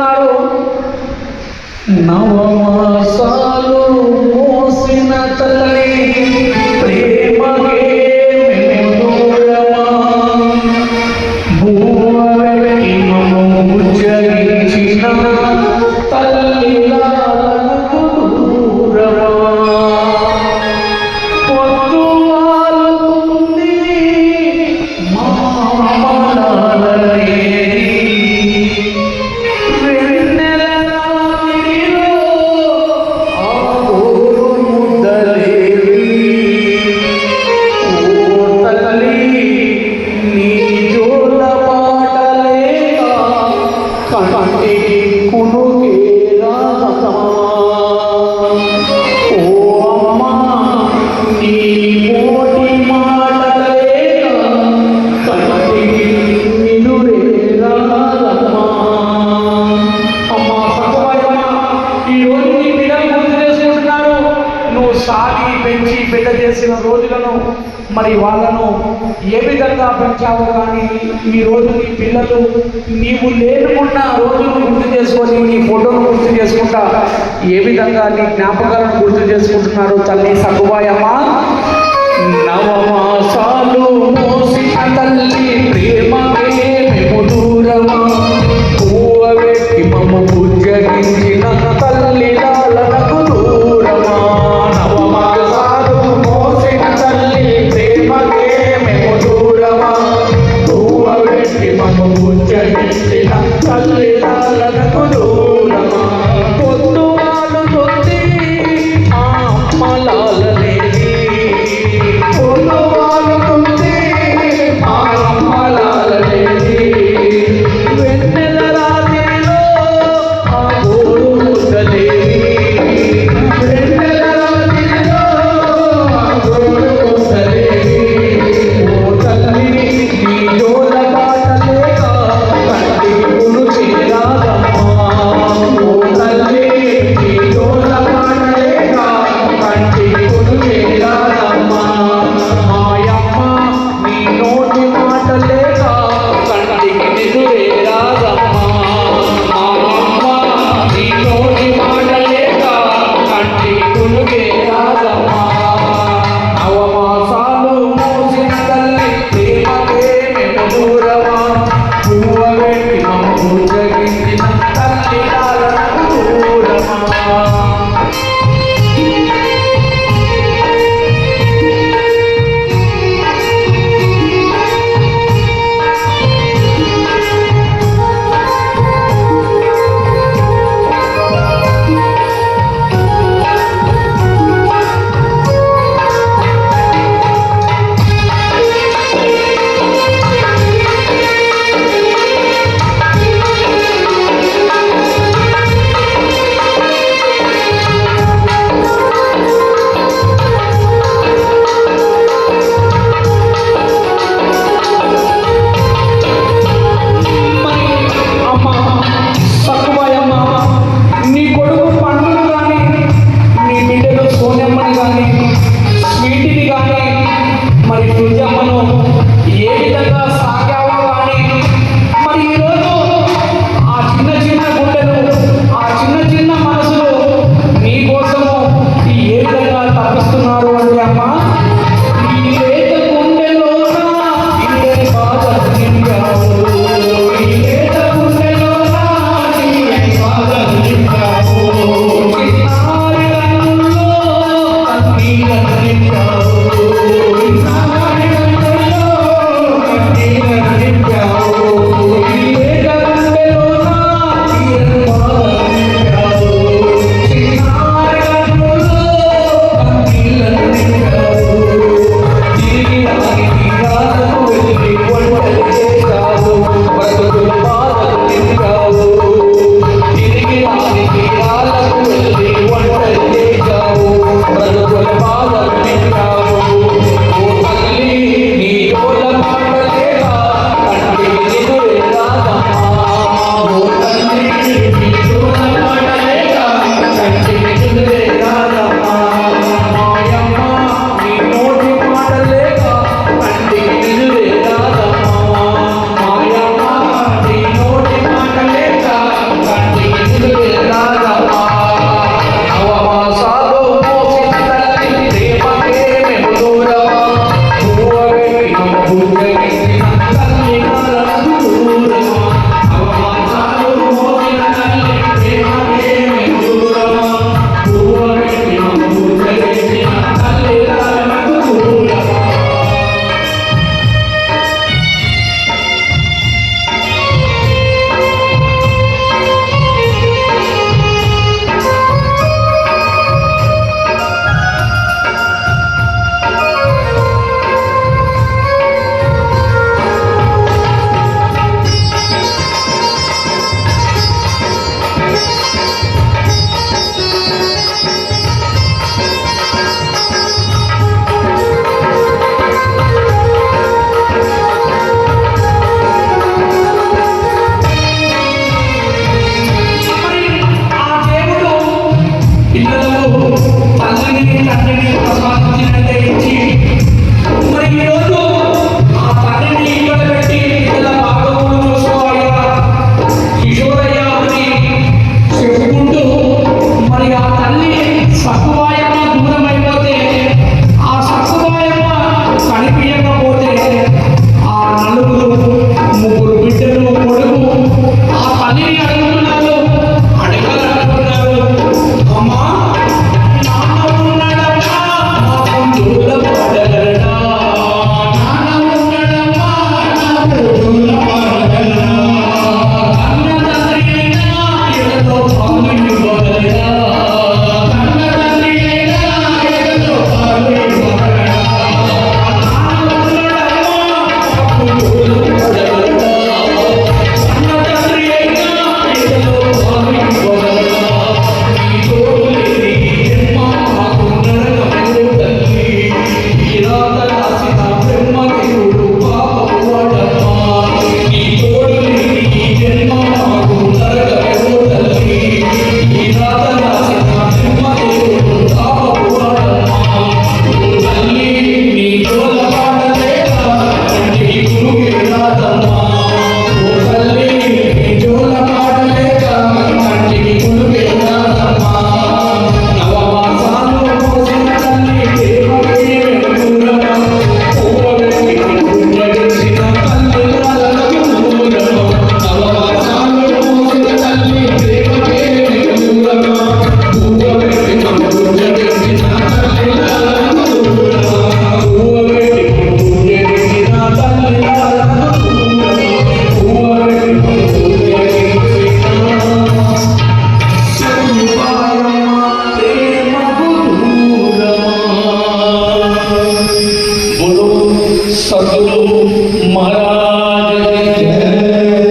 ఏమంటున్నారు నవమాసాలు మోసిన తల్లి ప్రేమకే సాగి పెంచి పెద్ద చేసిన రోజులను మరి వాళ్ళను ఏ విధంగా పెంచావో కానీ ఈ రోజు నీ పిల్లలు నీవు లేనుకున్న రోజును గుర్తు చేసుకొని నీ ఫోటోను గుర్తు చేసుకుంటా ఏ విధంగా నీ జ్ఞాపకాలను గుర్తు చేసుకుంటున్నారు తల్లి సత్తుబాయమ్మ? నవమాసాలు మోసిన తల్లి ప్రేమకే